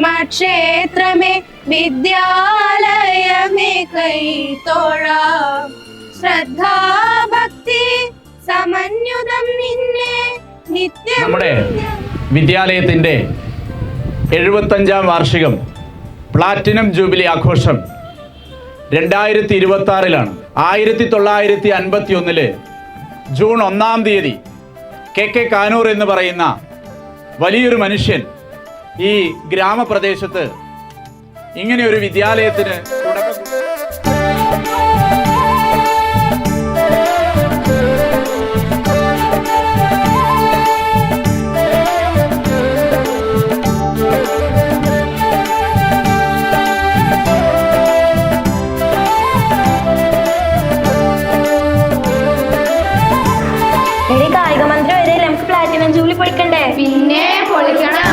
കർമ്മക്ഷേത്രമേ വിദ്യാലയമേ കൈത്തോഴാം ശ്രദ്ധാഭക്തി സമന്യുതം നിന്നെ നിത്യം നമ്മുടെ വിദ്യാലയത്തിന്റെ എഴുപത്തഞ്ചാം വാർഷികം പ്ലാറ്റിനം ജൂബിലി ആഘോഷം രണ്ടായിരത്തി ഇരുപത്തി ആറിലാണ് ആയിരത്തി തൊള്ളായിരത്തി അൻപത്തി ഒന്നിൽ ജൂൺ ഒന്നാം തീയതി കെ കെ കാനൂർ എന്ന് പറയുന്ന വലിയൊരു മനുഷ്യൻ ഈ ഗ്രാമപ്രദേശത്ത് ഇങ്ങനെ ഒരു വിദ്യാലയത്തിന് തുടക്കം പന്ത്രണ്ട് വരെ നമുക്ക് പ്ലാറ്റിനം ജൂബിലി പൊളിക്കണ്ടേ? പിന്നെ പൊളിക്കണം.